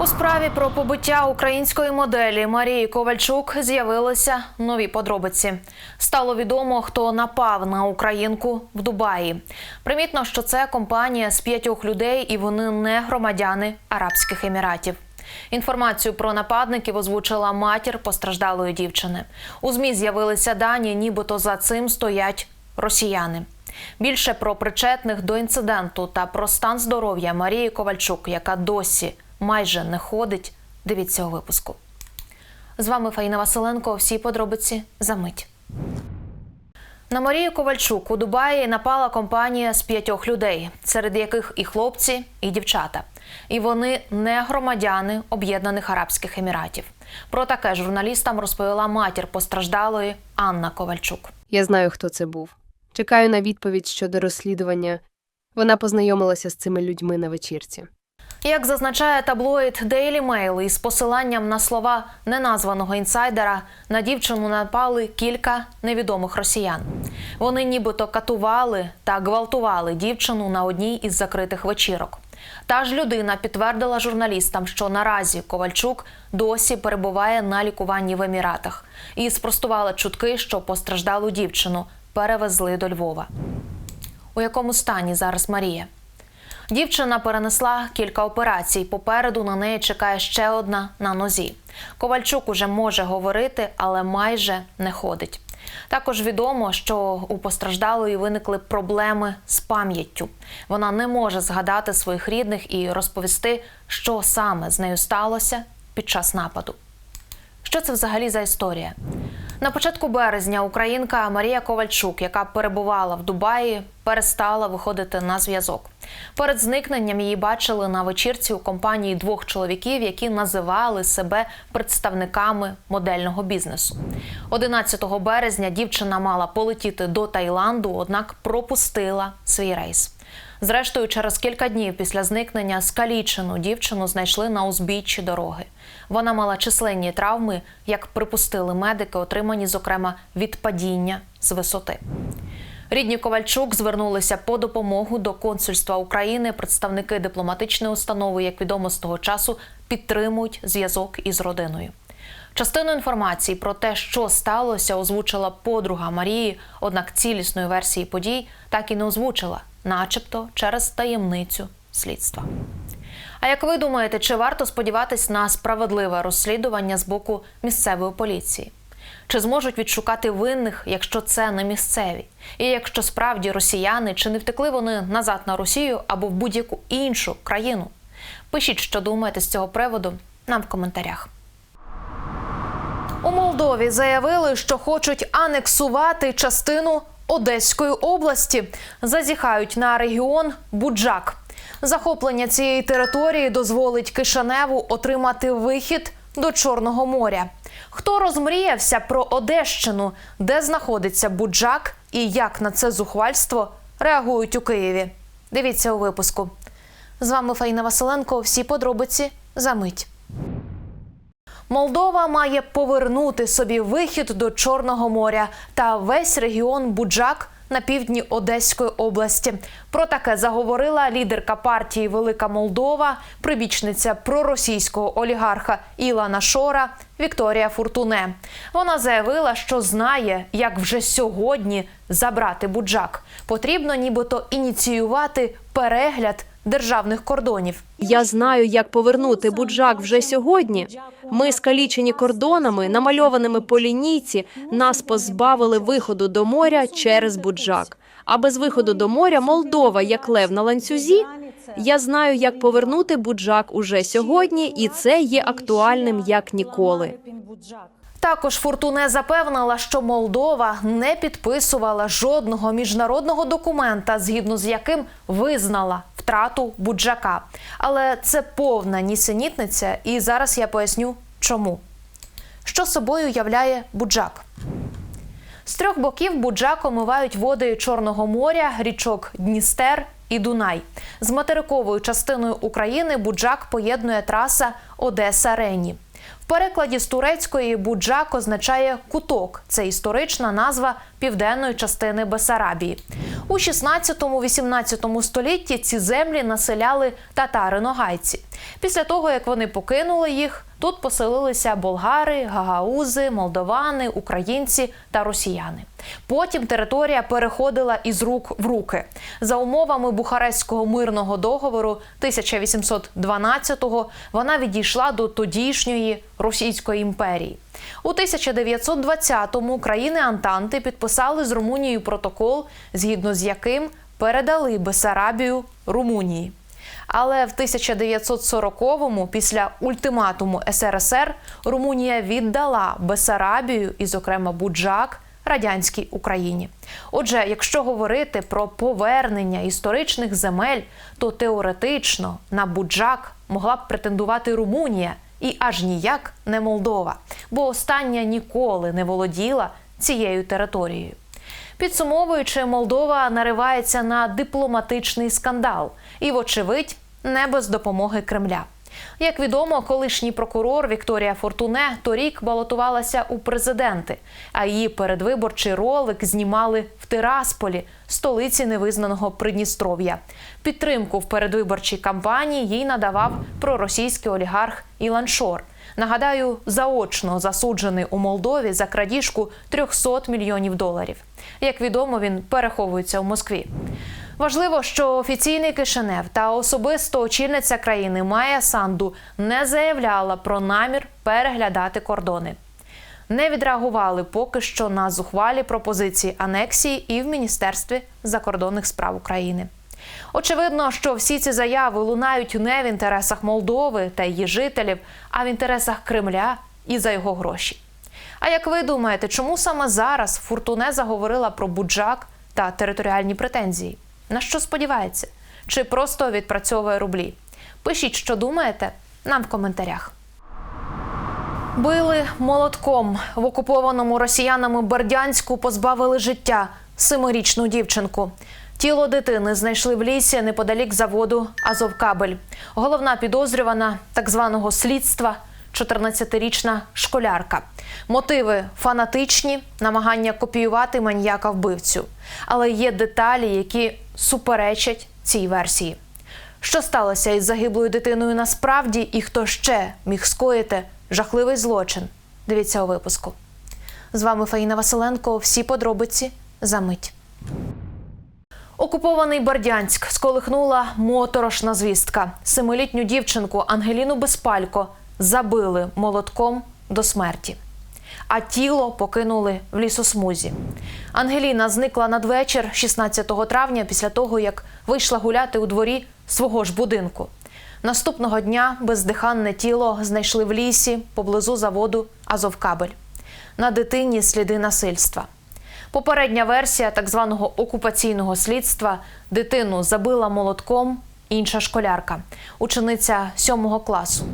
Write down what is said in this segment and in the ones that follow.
У справі про побиття української моделі Марії Ковальчук з'явилися нові подробиці. Стало відомо, хто напав на українку в Дубаї. Примітно, що це компанія з п'ятьох людей, і вони не громадяни Арабських Еміратів. Інформацію про нападників озвучила матір постраждалої дівчини. У змі з'явилися дані, нібито за цим стоять росіяни. Більше про причетних до інциденту та про стан здоров'я Марії Ковальчук, яка досі майже не ходить. Дивіться у випуску. З вами Фаїна Василенко. Всі подробиці за мить. На Марію Ковальчук у Дубаї напала компанія з п'ятьох людей, серед яких і хлопці, і дівчата. І вони не громадяни Об'єднаних Арабських Еміратів. Про таке журналістам розповіла матір постраждалої Анна Ковальчук. Я знаю, хто це був. Чекаю на відповідь щодо розслідування. Вона познайомилася з цими людьми на вечірці. Як зазначає таблоїд Daily Mail із посиланням на слова неназваного інсайдера, на дівчину напали кілька невідомих росіян. Вони нібито катували та гвалтували дівчину на одній із закритих вечірок. Та ж людина підтвердила журналістам, що наразі Ковальчук досі перебуває на лікуванні в Еміратах і спростувала чутки, що постраждалу дівчину перевезли до Львова. У якому стані зараз Марія? Дівчина перенесла кілька операцій. Попереду на неї чекає ще одна на нозі. Ковальчук уже може говорити, але майже не ходить. Також відомо, що у постраждалої виникли проблеми з пам'яттю. Вона не може згадати своїх рідних і розповісти, що саме з нею сталося під час нападу. Що це взагалі за історія? На початку березня українка Марія Ковальчук, яка перебувала в Дубаї, перестала виходити на зв'язок. Перед зникненням її бачили на вечірці у компанії двох чоловіків, які називали себе представниками модельного бізнесу. 11 березня дівчина мала полетіти до Таїланду, однак пропустила свій рейс. Зрештою, через кілька днів після зникнення скалічену дівчину знайшли на узбіччі дороги. Вона мала численні травми, як припустили медики, отримані, зокрема, від падіння з висоти. Рідні Ковальчук звернулися по допомогу до консульства України. Представники дипломатичної установи, як відомо з того часу, підтримують зв'язок із родиною. Частину інформації про те, що сталося, озвучила подруга Марії, однак цілісної версії подій так і не озвучила, начебто через таємницю слідства. А як ви думаєте, чи варто сподіватись на справедливе розслідування з боку місцевої поліції? Чи зможуть відшукати винних, якщо це не місцеві? І якщо справді росіяни, чи не втекли вони назад на Росію або в будь-яку іншу країну? Пишіть, що думаєте з цього приводу нам в коментарях. У Молдові заявили, що хочуть анексувати частину Одеської області. Зазіхають на регіон Буджак. Захоплення цієї території дозволить Кишаневу отримати вихід до Чорного моря. Хто розмріявся про Одещину, де знаходиться Буджак і як на це зухвальство реагують у Києві? Дивіться у випуску. З вами Фаїна Василенко. Всі подробиці за мить. Молдова має повернути собі вихід до Чорного моря та весь регіон Буджак на півдні Одеської області. Про таке заговорила лідерка партії Велика Молдова, прибічниця проросійського олігарха Ілана Шора Вікторія Фуртуне. Вона заявила, що знає, як вже сьогодні забрати Буджак. Потрібно нібито ініціювати перегляд державних кордонів. Я знаю, як повернути буджак вже сьогодні. Ми, скалічені кордонами, намальованими по лінійці, нас позбавили виходу до моря через буджак. А без виходу до моря Молдова, як лев на ланцюзі. Я знаю, як повернути буджак уже сьогодні, і це є актуальним як ніколи. Також Фортуне запевнила, що Молдова не підписувала жодного міжнародного документа, згідно з яким визнала втрату буджака. Але це повна нісенітниця, і зараз я поясню, чому. Що собою являє буджак? З трьох боків буджак омивають води Чорного моря, річок Дністер і Дунай. З материковою частиною України буджак поєднує траса Одеса Рені. В перекладі з турецької буджак означає куток. Це історична назва південної частини Бесарабії. У 16-18 столітті ці землі населяли татари-ногайці. Після того, як вони покинули їх, тут поселилися болгари, гагаузи, молдовани, українці та росіяни. Потім територія переходила із рук в руки. За умовами Бухарестського мирного договору 1812-го вона відійшла до тодішньої Російської імперії. У 1920-му країни Антанти підписали з Румунією протокол, згідно з яким передали Бесарабію Румунії. Але в 1940-му, після ультиматуму СРСР, Румунія віддала Бесарабію і, зокрема, Буджак радянській Україні. Отже, якщо говорити про повернення історичних земель, то теоретично на Буджак могла б претендувати Румунія і аж ніяк не Молдова, бо остання ніколи не володіла цією територією. Підсумовуючи, Молдова наривається на дипломатичний скандал і, вочевидь, не без допомоги Кремля. Як відомо, колишній прокурор Вікторія Фортуне торік балотувалася у президенти, а її передвиборчий ролик знімали в Тирасполі, столиці невизнаного Придністров'я. Підтримку в передвиборчій кампанії їй надавав проросійський олігарх Ілан Шор. Нагадаю, заочно засуджений у Молдові за крадіжку 300 мільйонів доларів. Як відомо, він переховується у Москві. Важливо, що офіційний Кишинев та особисто очільниця країни Майя Санду не заявляла про намір переглядати кордони. Не відреагували поки що на зухвалі пропозиції анексії і в Міністерстві закордонних справ України. Очевидно, що всі ці заяви лунають не в інтересах Молдови та її жителів, а в інтересах Кремля і за його гроші. А як ви думаєте, чому саме зараз Фуртуне заговорила про буджак та територіальні претензії? На що сподівається? Чи просто відпрацьовує рублі? Пишіть, що думаєте, нам в коментарях. Били молотком в окупованому росіянами Бердянську позбавили життя семирічну дівчинку. Тіло дитини знайшли в лісі неподалік заводу Азовкабель. Головна підозрювана так званого слідства 14-річна школярка. Мотиви фанатичні, намагання копіювати маньяка вбивцю. Але є деталі, які суперечать цій версії. Що сталося із загиблою дитиною насправді, і хто ще міг скоїти жахливий злочин? Дивіться у випуску. З вами Фаїна Василенко. Всі подробиці за мить. Окупований Бердянськ сколихнула моторошна звістка. Семилітню дівчинку Ангеліну Безпалько забили молотком до смерті. А тіло покинули в лісосмузі. Ангеліна зникла надвечір 16 травня після того, як вийшла гуляти у дворі свого ж будинку. Наступного дня бездиханне тіло знайшли в лісі поблизу заводу Азовкабель. На дитині сліди насильства. Попередня версія так званого окупаційного слідства дитину забила молотком інша школярка, учениця сьомого класу.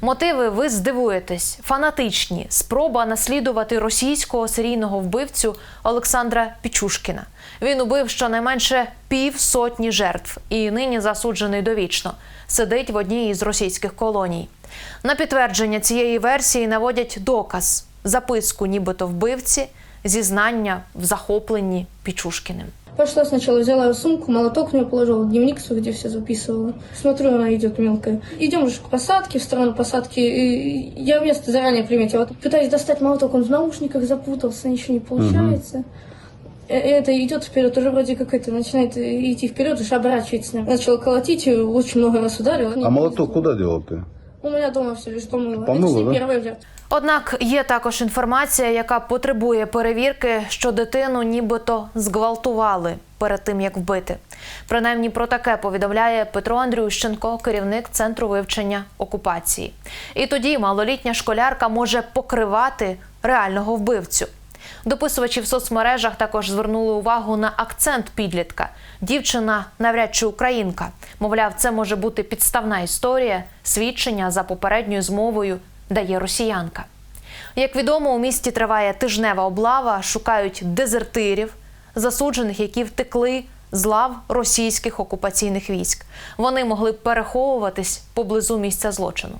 Мотиви ви здивуєтесь, фанатичні спроба наслідувати російського серійного вбивцю Олександра Пічушкіна. Він убив щонайменше пів сотні жертв і нині засуджений довічно. Сидить в одній із російських колоній. На підтвердження цієї версії наводять доказ записку, нібито вбивці, зізнання в захопленні Пічушкіним. Пошла сначала, взяла сумку, молоток в нее положила, дневник свой, где все записывала. Смотрю, она идет мелкая. Идем же к посадке, в сторону посадки. И я место заранее приметила. Пытаюсь достать молоток, он в наушниках запутался, ничего не получается. Э, Это идет вперед, уже вроде как это начинает идти вперед, уже оборачивается. Начала колотить, очень много раз ударила. А молоток куда делал ты? У меня дома все лишь помыло. Помыла, это да? не первая жертва. Однак є також інформація, яка потребує перевірки, що дитину нібито зґвалтували перед тим, як вбити. Принаймні про таке повідомляє Петро Андрющенко, керівник центру вивчення окупації. І тоді малолітня школярка може покривати реального вбивцю. Дописувачі в соцмережах також звернули увагу на акцент підлітка. Дівчина навряд чи українка. Мовляв, це може бути підставна історія, свідчення за попередньою змовою дає росіянка. Як відомо, у місті триває тижнева облава, шукають дезертирів, засуджених, які втекли з лав російських окупаційних військ. Вони могли переховуватись поблизу місця злочину.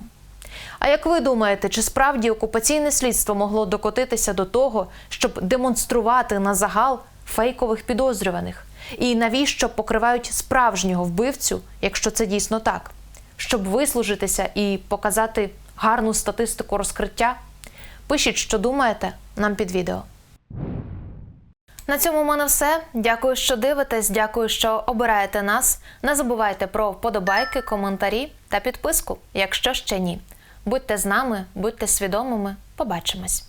А як ви думаєте, чи справді окупаційне слідство могло докотитися до того, щоб демонструвати на загал фейкових підозрюваних? І навіщо покривають справжнього вбивцю, якщо це дійсно так? Щоб вислужитися і показати гарну статистику розкриття? Пишіть, що думаєте, нам під відео. На цьому в мене все. Дякую, що дивитесь. Дякую, що обираєте нас. Не забувайте про вподобайки, коментарі та підписку, якщо ще ні. Будьте з нами, будьте свідомими. Побачимось.